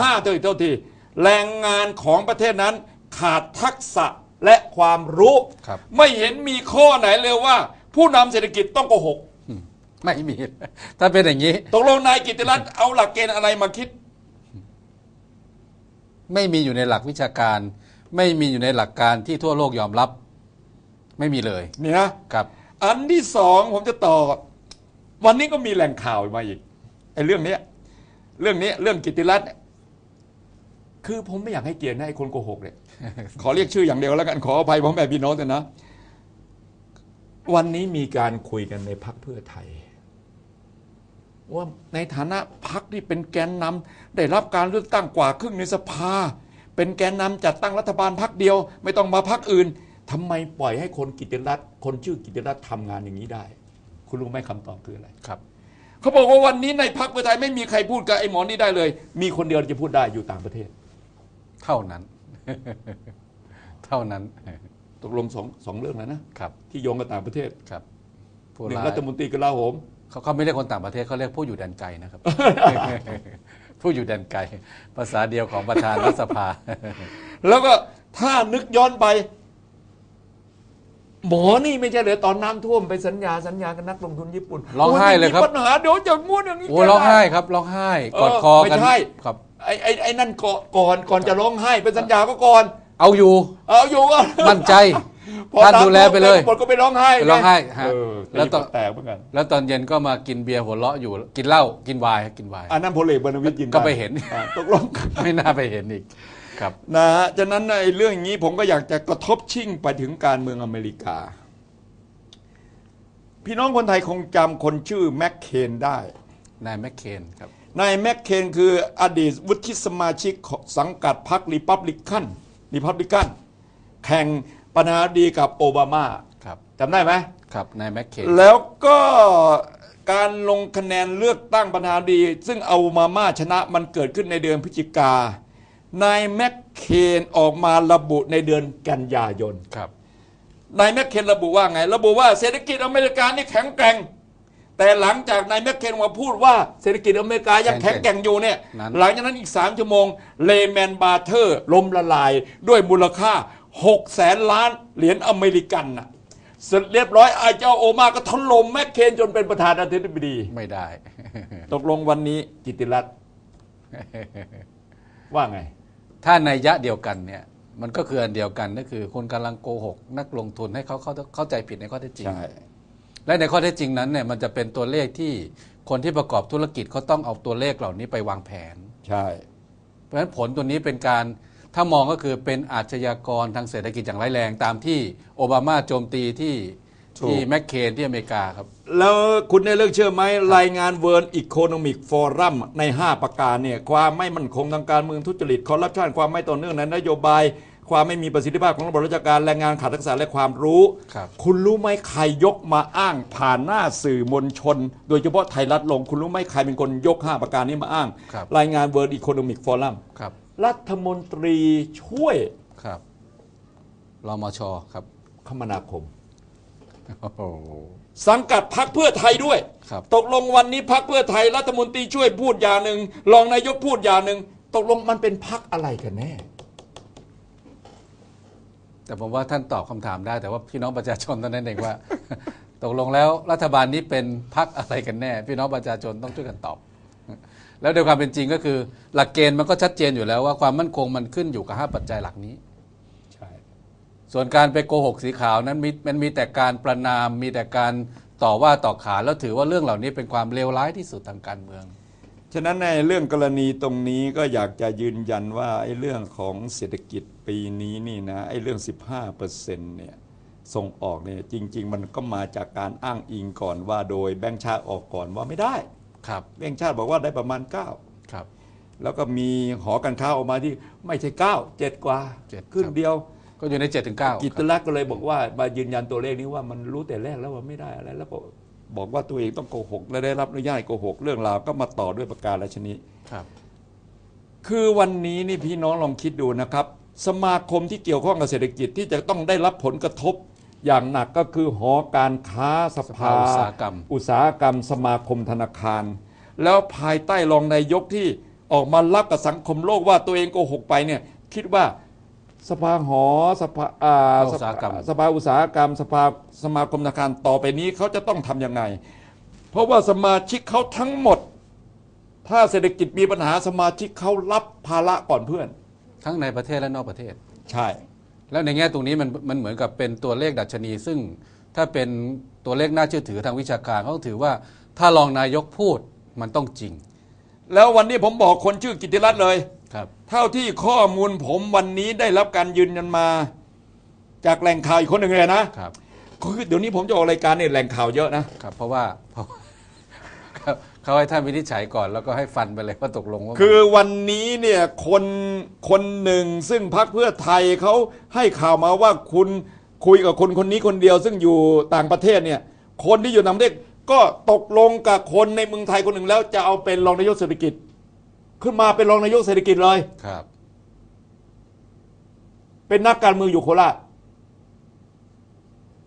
ห้าเท่าอีกเท่าทีแรงงานของประเทศนั้นขาดทักษะและความรู้ ครับ ไม่เห็นมีข้อไหนเลยว่า ผู้นำเศรษฐกิจต้องโกหกไม่มี ถ้าเป็นอย่างนี้ ตกลงนายกิติรัตน์เอาหลักเกณฑ์อะไรมาคิด ไม่มีอยู่ในหลักวิชาการ ไม่มีอยู่ในหลักการที่ทั่วโลกยอมรับ ไม่มีเลยนี่นะ ครับ อันที่สองผมจะต่อ วันนี้ก็มีแหล่งข่าวมาอีกไอ้เรื่องเนี้ย เรื่องเนี้ยเรื่องกิติรัตน์เนี่ย คือผมไม่อยากให้เกียรตินะไอ้คนโกหกเนี่ยขอเรียกชื่ออย่างเดียวแล้วกันขออภัยพ่อแม่พี่น้องแต่นะ วันนี้มีการคุยกันในพักเพื่อไทย ว่าในฐานะพักที่เป็นแกนนำได้รับการเลือกตั้งกว่าครึ่งในสภา เป็นแกนนำจัดตั้งรัฐบาลพักเดียว ไม่ต้องมาพักอื่นทำไมปล่อยให้คนกิติรัตน์คนชื่อกิติรัตน์ทำงานอย่างนี้ได้ คุณรู้ไหมคำตอบคืออะไรครับเขาบอกว่าวันนี้ในพักเพื่อไทยไม่มีใครพูดกับไอ้หมอนี่ได้เลย มีคนเดียวจะพูดได้อยู่ต่างประเทศ เท่านั้น เท่านั้นตกลงสองสองเรื่องแล้วนะครับ ที่โยงกับต่างประเทศครับผู้หนึ่งร้ายรัฐมนตรีกลาโหม เขาเขาไม่เรียกคนต่างประเทศเขาเรียกผู้อยู่แดนไกลนะครับ ผู้อยู่แดนไกล ภาษาเดียวของประธานรัฐสภา แล้วก็ถ้านึกย้อนไป หมอนี่ไม่ใช่เหรอตอนน้ำท่วมไปสัญญาสัญญากับนักลงทุนญี่ปุ่นร้องไห้เลยครับโมีปัญหาเดี๋ยวจะม้วนอย่างนี้โอ้ร้องไห้ครับ ร้องไห้กอดคอกันไม่ใช่ครับ ไอ้ไอ้ไอ้นั่นก่อนก่อนก่อนจะร้องไห้เป็นสัญญาก็ก่อน เอาอยู่เอาอยู่ก็ มั่นใจ พอท่านดูแลไปเลย หมดก็ไปร้องไห้ไปร้องไห้ฮะเออแล้วตต่อนแตกเหมือนกัน แล้วตอนเย็นก็มากินเบียร์หัวเราะอยู่กินเหล้ากินไวน์กินไวน์อันนั้นพลเอกบรรณวิทย์ยินก็ไปเห็น อ่าตกลง ไม่น่าไปเห็นอีก ครับนะฮะฉะนั้นไอ้เรื่องอย่างนี้ผมก็อยากจะกระทบชิ่งไปถึงการเมืองอเมริกา พี่น้องคนไทยคงจำคนชื่อแมคเคนได้นายแมคเคนครับนายแมคเคนคืออดีตวุฒิสมาชิกของสังกัดพรรครีพับลิกันรีพับลิกันแข่งปนาดีกับโอบามาครับจำได้ไหมครับนายแมคเคนแล้วก็การลงคะแนนเลือกตั้งประธานาธิบดี ซึ่งเอามาม่าชนะมันเกิดขึ้นในเดือนพฤศจิกา นายแมคเคนออกมาระบุในเดือนกันยายนครับ นายแมคเคนระบุว่าไง ระบุว่าเศรษฐกิจอเมริกานี่แข็งแกร่ง แต่หลังจากนายแมคเคนมาพูดว่าเศรษฐกิจอเมริกายังแข็งแกร่งอยู่เนี่ยนั้นหลังจากนั้นอีก 3 ชั่วโมงเลแมนบาร์เทอร์ล้มละลายด้วยมูลค่า6แสนล้านเหรียญอเมริกันน่ะเสร็จเรียบร้อยไอ้เจ้าโอมาก็ถล่มแมคเคนจนเป็นประธานาธิบดี ไม่ได้ ตกลงวันนี้กิติรัตน์ว่าไง ถ้าในยยะเดียวกันเนี่ยมันก็คืออันเดียวกันก็คือคนกำลังโกหก นักลงทุนให้เขาเข้าเข้าใจผิดในข้อเท็จจริงใช่และในข้อเท็จจริงนั้นเนี่ยมันจะเป็นตัวเลขที่คนที่ประกอบธุรกิจเขาต้องเอาตัวเลขเหล่านี้ไปวางแผน ใช่ เพราะฉะนั้นผลตัวนี้เป็นการถ้ามองก็คือเป็นอาชญากรทางเศรษฐกิจอย่างร้ายแรงตามที่โอบามาโจมตีที่ ที่แมคเคนที่อเมริกาครับ แล้วคุณได้เลิกเชื่อไหมรายงาน World Economic Forum ใน 5 ประการเนี่ยความไม่มั่นคงทางการเมืองทุจริตคอร์รัปชันความไม่ต่อเนื่องในนโยบาย ความไม่มีประสิทธิภาพของระบบราชการแรงงานขาดทักษะและความรู้ครับคุณรู้ไหมใครยกมาอ้างผ่านหน้าสื่อมวลชน โดยเฉพาะไทยรัฐลง คุณรู้ไหมใครเป็นคนยก 5 ประการนี้มาอ้างครับรายงาน World Economic Forum ครับรัฐมนตรีช่วยครับรมชครับคมนาคม โอ้โหสังกัดพักเพื่อไทยด้วย ครับ ตกลงวันนี้พักเพื่อไทยรัฐมนตรีช่วยพูดอย่างหนึ่งรองนายกพูดอย่างหนึ่งตกลงมันเป็นพักอะไรกันแน่ แต่ผมว่าท่านตอบคำถามได้แต่ว่าพี่น้องประชาชนเท่านั้นเองว่า ตกลงแล้วรัฐบาลนี้เป็นพักอะไรกันแน่ พี่น้องประชาชนต้องช่วยกันตอบ แล้วโดยความเป็นจริงก็คือ หลักเกณฑ์มันก็ชัดเจนอยู่แล้วว่าความมั่นคงมันขึ้นอยู่กับห้าปัจจัยหลักนี้ใช่ ส่วนการไปโกหกสีขาวนั้นมีมันมีแต่การประนามมีแต่การต่อว่าต่อขานแล้วถือว่าเรื่องเหล่านี้เป็นความเลวร้ายที่สุดทางการเมือง ฉะนั้นในเรื่องกรณีตรงนี้ก็อยากจะยืนยันว่าไอ้เรื่องของเศรษฐกิจปีนี้นี่นะไอ้เรื่อง 15เปอร์เซ็นต์เนี่ยส่งออกเนี่ยจริง ๆ มันก็มาจากการอ้างอิงก่อนว่าโดยแบงค์ชาติออกก่อนว่าไม่ได้ครับแบงค์ชาติบอกว่าได้ประมาณครับ9แล้วก็มีหอการค้าออกมาที่ไม่ใช่ 9 7 กว่าเจ็ดครึ่งครับเดียว ก็อยู่ใน7จ็ถึงเก้ากิตลักษณ์ก็เลยบอกว่ามายืนยันตัวเลขนี้ว่ามันรู้แต่แรกแล้วว่าไม่ได้อะไรแล้วก็บอกว่าตัวเองต้องโกหกและได้รับอนุญาตให้โกหกเรื่องราวก็มาต่อด้วยประการราชนี้ครับ คือวันนี้นี่พี่น้องลองคิดดูนะครับ สมาคมที่เกี่ยวข้องกับเศรษฐกิจที่จะต้องได้รับผลกระทบอย่างหนักก็คือหอการค้าสภาสภาอุตสาหกรรม อุตสาหกรรม สมาคมธนาคาร แล้วภายใต้รองนายกที่ออกมารับกับสังคมโลกว่าตัวเองโกหกไปเนี่ยคิดว่า สภาหอสภาอ่าอุตสาหกรรม สภาอุตสาหกรรม สภาสมาคมธนาคารต่อไปนี้เขาจะต้องทำยังไง เพราะว่าสมาชิกเขาทั้งหมด ถ้าเศรษฐกิจมีปัญหาสมาชิกเขารับภาระก่อนเพื่อน ทั้งในประเทศและนอกประเทศ ใช่ แล้วในแง่ตรงนี้มันมันเหมือนกับเป็นตัวเลขดัชนี ซึ่งถ้าเป็นตัวเลขน่าเชื่อถือทางวิชาการเขาถือว่าถ้ารองนายกพูดมันต้องจริง แล้ววันนี้ผมบอกคนชื่อกิติรัตน์เลยครับ เท่าที่ข้อมูลผมวันนี้ได้รับการยืนยันมา จากแหล่งข่าวอีกคนหนึ่งเลยนะครับ คือเดี๋ยวนี้ผมจะออกรายการเนี่ยแหล่งข่าวเยอะนะ ครับเพราะว่าเพราะว่าเขาเขาให้ท่านวินิจฉัยก่อนแล้วก็ให้ฟันไปเลยว่าตกลงว่าคือวันนี้เนี่ยคนคนหนึ่งซึ่งพรรคเพื่อไทยเขาให้ข่าวมาว่าคุณคุยกับคนคนนี้คนเดียว ซึ่งอยู่ต่างประเทศเนี่ย คนที่อยู่ต่างประเทศก็ตกลงกับคนในเมืองไทยคนหนึ่งแล้วจะเอาเป็นรองนายกเศรษฐกิจ ขึ้นมาเป็นรองนายกเศรษฐกิจเลย ครับ เป็นนักการเมืองอยู่โคราช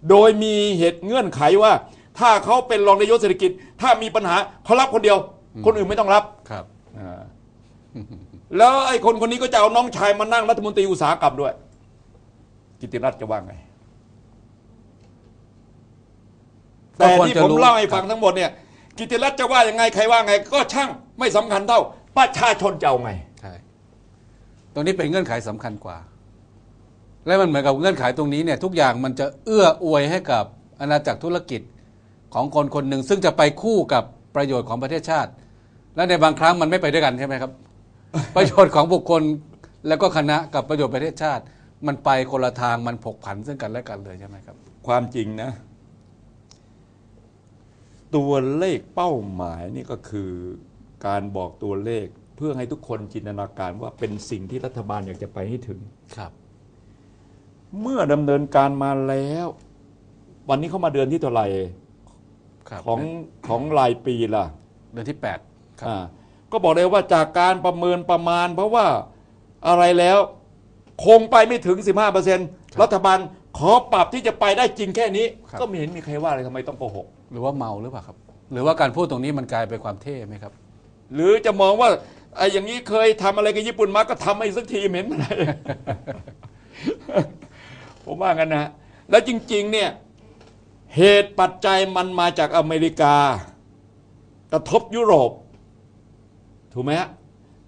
โดยมีเหตุเงื่อนไขว่า ถ้าเขาเป็นรองนายกเศรษฐกิจ ถ้ามีปัญหาเขารับคนเดียวคนอื่นไม่ต้องรับครับแล้วไอ้คนคนนี้ก็จะเอาน้องชายมานั่งรัฐมนตรีอุตสาหกรรมด้วย กิติรัตน์จะว่าไงแต่ที่ผมเล่าให้ฟังทั้งหมดเนี่ย กิติรัตน์จะว่ายังไงใครว่าไง ก็ช่างไม่สำคัญเท่า ประชาชนจะเอาไง ใช่ตรงนี้เป็นเงื่อนไขสำคัญกว่า และมันเหมือนกับเงื่อนไขตรงนี้เนี่ยทุกอย่างมันจะเอื้ออวยให้กับอาณาจักรธุรกิจของคนคนหนึ่ง ซึ่งจะไปคู่กับประโยชน์ของประเทศชาติ และในบางครั้งมันไม่ไปด้วยกันใช่ไหมครับ ประโยชน์ของบุคคลแล้วก็คณะกับประโยชน์ประเทศชาติ มันไปคนละทางมันผกผันซึ่งกันและกันเลยใช่ไหมครับ ความจริงนะ ตัวเลขเป้าหมายนี่ก็คือ การบอกตัวเลข เพื่อให้ทุกคนจินตนาการว่าเป็นสิ่งที่รัฐบาลอยากจะไปให้ถึง ครับ เมื่อดำเนินการมาแล้ว วันนี้เข้ามาเดือนที่เท่าไหร่ครับของของรายปีล่ะ เดือนที่แปดครับอ่าก็บอกเลยว่าจากการประเมินประมาณ เพราะว่าอะไรแล้ว คงไปไม่ถึง 15%รัฐบาลขอปรับที่จะไปได้จริงแค่นี้ก็ไม่เห็นมีใครว่าเลยทำไมต้องโกหก หรือว่าเมาหรือเปล่าครับ หรือว่าการพูดตรงนี้มันกลายเป็นความเท่ไหมครับ หรือจะมองว่าไอ้อย่างนี้เคยทำอะไรกับญี่ปุ่นมาก็ทำให้สักทีเหม็นอะไร ผมว่างั้นนะ แล้วจริง ๆ เนี่ย เหตุปัจจัยมันมาจากอเมริกา กระทบยุโรป ถูกไหมฮะ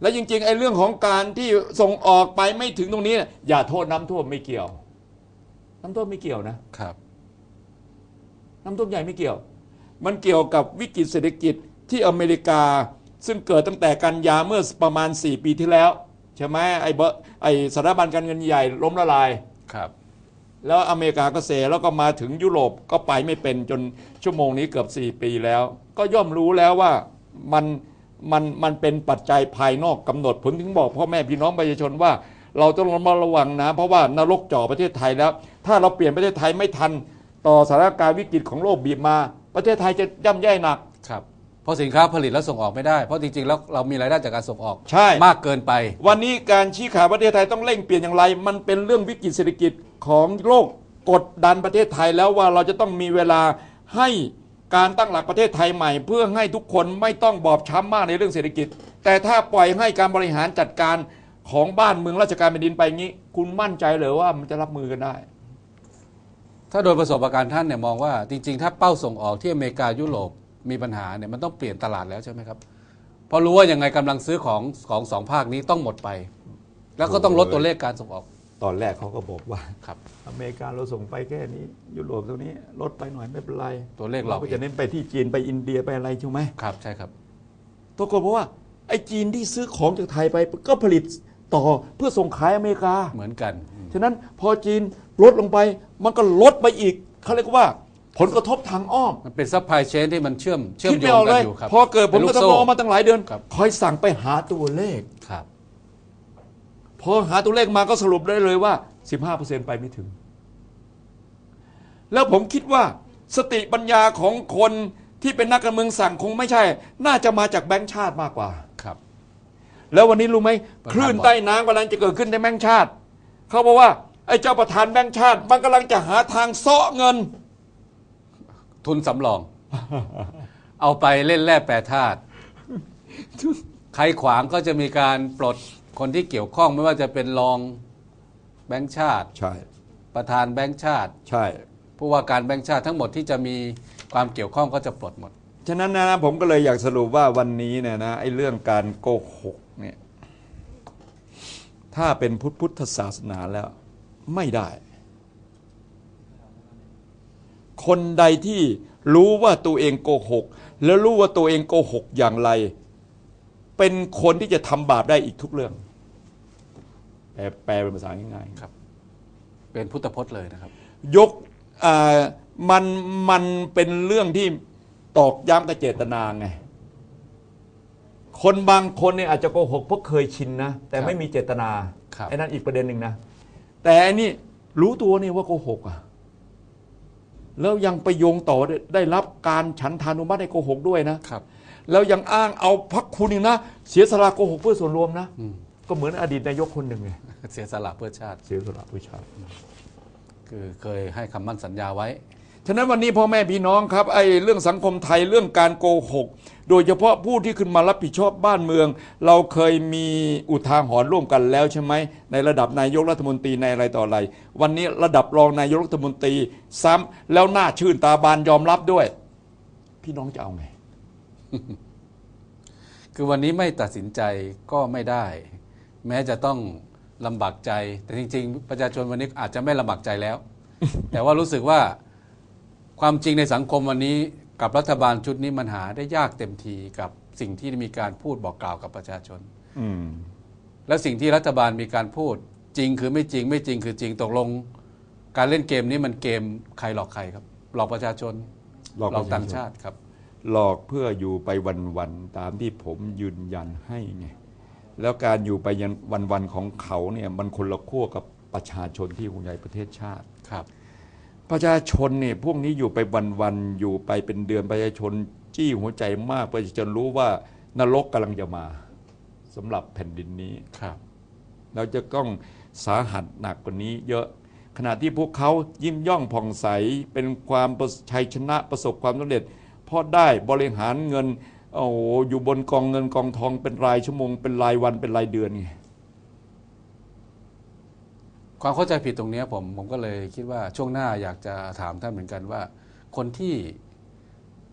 แล้วจริง ๆ ไอ้เรื่องของการที่ส่งออกไปไม่ถึงตรงนี้เนี่ยอย่าโทษน้ำท่วมไม่เกี่ยว น้ำท่วมไม่เกี่ยวนะครับ น้ำท่วมใหญ่ไม่เกี่ยว มันเกี่ยวกับวิกฤตเศรษฐกิจที่อเมริกา ซึ่งเกิดตั้งแต่กันยาเมื่อประมาณ 4 ปีที่แล้ว ใช่ไหมไอ้เบอร์ไอ้สถาบันการเงินใหญ่ล้มละลาย ครับ แล้วอเมริกาก็เซแล้วก็มาถึงยุโรปก็ไปไม่เป็นจนชั่วโมงนี้เกือบ 4 ปีแล้ว ก็ย่อมรู้แล้วว่ามันมันมันเป็นปัจจัยภายนอกกำหนดผมถึงบอกพ่อแม่พี่น้องประชาชนว่า เราต้องระมัดระวังนะ เพราะว่านรกจ่อประเทศไทยแล้ว ถ้าเราเปลี่ยนประเทศไทยไม่ทัน ต่อสถานการณ์วิกฤตของโลกบีบมา ประเทศไทยจะย่ำแย่หนักครับ เพราะสินค้าผลิตแล้วส่งออกไม่ได้เพราะจริงๆแล้วเรามีรายได้จากการส่งออกใช่ มากเกินไป วันนี้การชี้ขาดประเทศไทยต้องเร่งเปลี่ยนอย่างไร มันเป็นเรื่องวิกฤตเศรษฐกิจของโลกกดดันประเทศไทยแล้วว่าเราจะต้องมีเวลาให้การตั้งหลักประเทศไทยใหม่ เพื่อให้ทุกคนไม่ต้องบอบช้ำมากในเรื่องเศรษฐกิจ แต่ถ้าปล่อยให้การบริหารจัดการของบ้านเมืองราชการแผ่นดินไปงี้ คุณมั่นใจเหรือว่ามันจะรับมือกันได้ ถ้าโดยประสบการณ์ท่านเนี่ยมองว่าจริงๆ ถ้าเป้าส่งออกที่อเมริกายุโรป มีปัญหาเนี่ยมันต้องเปลี่ยนตลาดแล้วใช่ไหมครับเพราะรู้ว่ายังไงกำลังซื้อของของสองภาคนี้ต้องหมดไป แล้วก็ต้องลดตัวเลขการส่งออก ตอนแรกเขาก็บอกว่าครับอเมริกาเราส่งไปแค่นี้ ยุโรปตรงนี้ลดไปหน่อยไม่เป็นไรตัวเลขเราก็จะเน้นไปที่จีนไปอินเดียไปอะไรใช่ไหมครับ ใช่ครับปรากฏเพราะว่าไอ้จีนที่ซื้อของจากไทยไปก็ผลิตต่อเพื่อส่งขายอเมริกาเหมือนกัน ฉะนั้นพอจีนลดลงไปมันก็ลดไปอีกเขาเรียกว่า ผลกระทบทางอ้อมมันเป็นซัพพลายเชนที่มันเชื่อมเชื่อมคิดโยไม่องอกกัเลนย อยู่ครับ พอเกิดผลกระทบป็นทางลูอ้อมมาตั้งหลายเดือนครับ คอยสั่งไปหาตัวเลข ครับ พอหาตัวเลขมาก็สรุปได้เลยว่า 15%ไปไม่ถึง แล้วผมคิดว่าสติปัญญาของคนที่เป็นนักการเมืองสั่งคงไม่ใช่ น่าจะมาจากแบงค์ชาติมากกว่า ครับ แล้ววันนี้รู้ไหมประธาน คลื่นใต้น้ำกำลังจะเกิดขึ้นในแบงค์ชาติ เขาบอกว่าไอ้เจ้าประธานแบงค์ชาติ มันกำลังจะหาทางเซาะเงิน ทุนสำรอง เอาไปเล่นแร่แปรธาตุใครขวางก็จะมีการปลดคนที่เกี่ยวข้องไม่ว่าจะเป็นรองแบงค์ชาติ ใช่ ประธานแบงค์ชาติ ใช่ ผู้ว่าการแบงค์ชาติทั้งหมดที่จะมีความเกี่ยวข้องก็จะปลดหมด ฉะนั้นนะผมก็เลยอยากสรุปว่าวันนี้เนี่ยนะไอ้เรื่องการโกหกเนี่ยถ้าเป็นพุทธพุทธศาสนาแล้วไม่ได้ คนใดที่รู้ว่าตัวเองโกหก แล้วรู้ว่าตัวเองโกหกอย่างไร เป็นคนที่จะทำบาปได้อีกทุกเรื่อง แปลแปลเป็นภาษาง่ายๆครับ เป็นพุทธพจน์เลยนะครับ ยกอ่ามันมันเป็นเรื่องที่ตอกย้ำกับเจตนาไง คนบางคนเนี่ยอาจจะโกหกเพราะเคยชินนะ แต่ครับไม่มีเจตนาครับ ไอ้นั่นอีกประเด็นหนึ่งนะ แต่อันนี้รู้ตัวนี่ว่าโกหกอะ แล้วยังไปโยงต่อได้ได้รับการฉันทานุมัติให้โกหกด้วยนะครับ แล้วยังอ้างเอาพักคุณอีกนะ เสียสละโกหกเพื่อส่วนรวมนะ อืมก็เหมือนอดีตนายกคนหนึ่งไงเสียสละเพื่อชาติ เสียสละเพื่อชาติ คือเคยให้คำมั่นสัญญาไว้ ฉะนั้นวันนี้พ่อแม่พี่น้องครับไอ้เรื่องสังคมไทยเรื่องการโกหก โดยเฉพาะผู้ที่ขึ้นมารับผิดชอบบ้านเมือง เราเคยมีอุทาหรณ์ร่วมกันแล้วใช่ไหมในระดับนายกรัฐมนตรีในอะไรต่ออะไร วันนี้ระดับรองนายกรัฐมนตรีซ้ำแล้วหน้าชื่นตาบานยอมรับด้วย พี่น้องจะเอาไง คือวันนี้ไม่ตัดสินใจก็ไม่ได้ แม้จะต้องลำบากใจ แต่จริง ๆ ประชาชนวันนี้อาจจะไม่ลำบากใจแล้ว แต่ว่ารู้สึกว่า ความจริงในสังคมวันนี้กับรัฐบาลชุดนี้มันหาได้ยากเต็มทีกับสิ่งที่มีการพูดบอกกล่าวกับประชาชนอืมและสิ่งที่รัฐบาลมีการพูด จริงคือไม่จริง ไม่จริงคือจริงตกลง การเล่นเกมนี้มันเกมใครหลอกใครครับ หลอกประชาชนหลอกประชาชนต่างชาติครับ หลอกเพื่ออยู่ไปวันๆตามที่ผมยืนยันให้ไงแล้วการอยู่ไปยันวันๆของเขาเนี่ยมันคนละขั้วกับประชาชนที่ห่วงใยประเทศชาติครับ ประชาชนเนี่ยพวกนี้อยู่ไปวันๆอยู่ไปเป็นเดือนประชาชนจี้หัวใจมากประชาชนรู้ว่านรกกำลังจะมาสำหรับแผ่นดินนี้ครับเราจะต้องสาหัสหนักกว่านี้ เยอะขณะที่พวกเขายิ้มย่องผ่องใสเป็นความประชัยชนะประสบความสำเร็จเพราะได้บริหารเงินโอ้โหอยู่บนกองเงินกองทองเป็นรายชั่วโมง เป็นรายวันเป็นรายเดือนไง ความเข้าใจผิดตรงนี้ผมผมก็เลยคิดว่าช่วงหน้าอยากจะถามท่านเหมือนกันว่า คนที่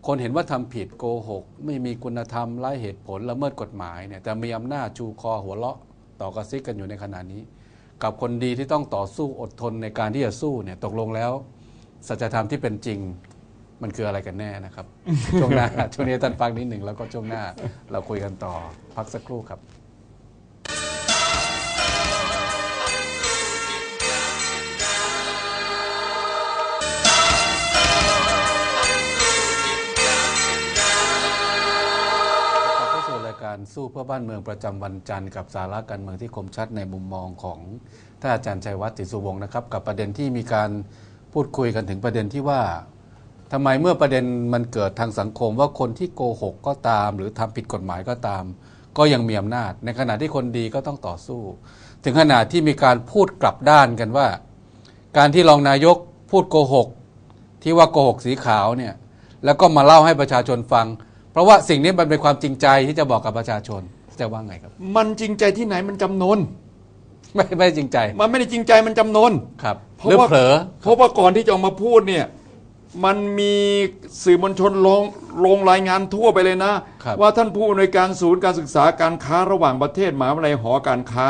คนเห็นว่าทำผิดโกหก ไม่มีคุณธรรมไร้เหตุผลละเมิดกฎหมายเนี่ยแต่มีอำนาจชูคอหัวเราะต่อกระซิกกันอยู่ในขณะนี้ กับคนดีที่ต้องต่อสู้อดทนในการที่จะสู้เนี่ยตกลงแล้ว สัจธรรมที่เป็นจริงมันคืออะไรกันแน่นะครับ ช่วงหน้าช่วงนี้ท่านฟังนิดหนึ่งแล้วก็ช่วงหน้าเราคุยกันต่อพักสักครู่ครับ สู้เพื่อบ้านเมืองประจำวันจันทร์กับสาระการเมืองที่คมชัดในมุมมองของท่านอาจารย์ชัยวัฒน์ศรีสุวงศ์นะครับ กับประเด็นที่มีการพูดคุยกันถึงประเด็นที่ว่าทำไมเมื่อประเด็นมันเกิดทางสังคมว่าคนที่โกหกก็ตาม หรือทำผิดกฎหมายก็ตาม ก็ยังมีอำนาจ ในขณะที่คนดีก็ต้องต่อสู้ ถึงขนาดที่มีการพูดกลับด้านกันว่า การที่รองนายกพูดโกหกที่ว่าโกหกสีขาวเนี่ยแล้วก็มาเล่าให้ประชาชนฟัง เพราะว่าสิ่งนี้มันเป็นความจริงใจที่จะบอกกับประชาชนจะว่าไงครับ มันจริงใจที่ไหนมันจำนนไม่ไม่จริงใจ มันไม่ได้จริงใจมันจำนนครับเพราะหรือว่าเผลอเพราะว่าก่อนที่จะออกมาพูดเนี่ยมันมีสื่อมวลชนลงลงรายงานทั่วไปเลยนะครับว่าท่านผู้อำนวยการศูนย์การศึกษาการค้าระหว่างประเทศมหาวิทยาลัยหอการค้า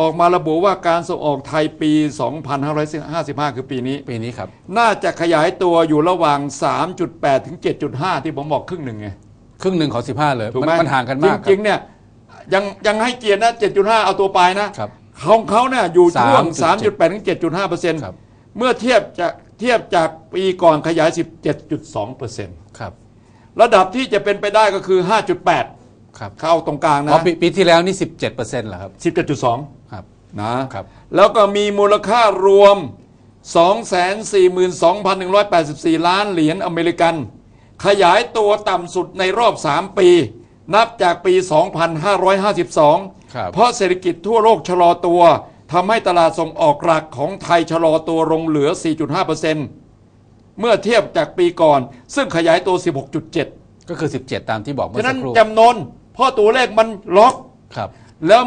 ออกมาระบุว่าการส่งออกไทยปี 2555 คือปีนี้ ปีนี้ครับ น่าจะขยายตัวอยู่ระหว่าง 3.8 ถึง 7.5 ที่ผมบอกครึ่งหนึ่งไง ครึ่งหนึ่งของสิบห้าเลยถูกมัไหมมันห่างกันมากคจรัริบงๆเนี่ยยังยังให้เกียรตินะ 7.5 เอาตัวปลายนะครับ ของเขาเนี่ยอยู่ช่วง3.7 3.8 ถึง 7.5เปอร์เซ็นต์ครับเมื่อเทียบจากเทียบจากปีก่อนขยาย 17.2เปอร์เซ็นต์ครับระดับที่จะเป็นไปได้ก็คือ 5.8 ครับเข้าตรงกลางอ๋นะอปีปีที่แล้วนี่สิบเจ็ดเปอร์เซ็นต์เหรอครับ17.2 ครับ นะครับ แล้วก็มีมูลค่ารวม 242,184 ล้านเหรียญอเมริกัน ขยายตัวต่ำสุดในรอบ 3 ปี นับจากปี 2552ครับเพราะเศรษฐกิจทั่วโลกชะลอตัวทำให้ตลาดส่งออกหลักของไทยชะลอตัวลงเหลือ 4.5%เมื่อเทียบจากปีก่อน ซึ่งขยายตัว 16.7 ก็คือสิบเจ็ดตามที่บอกเมื่ฉะอสันั้กนครู่จำนนเพราะตัวเลขมันล็อกครับแล้ว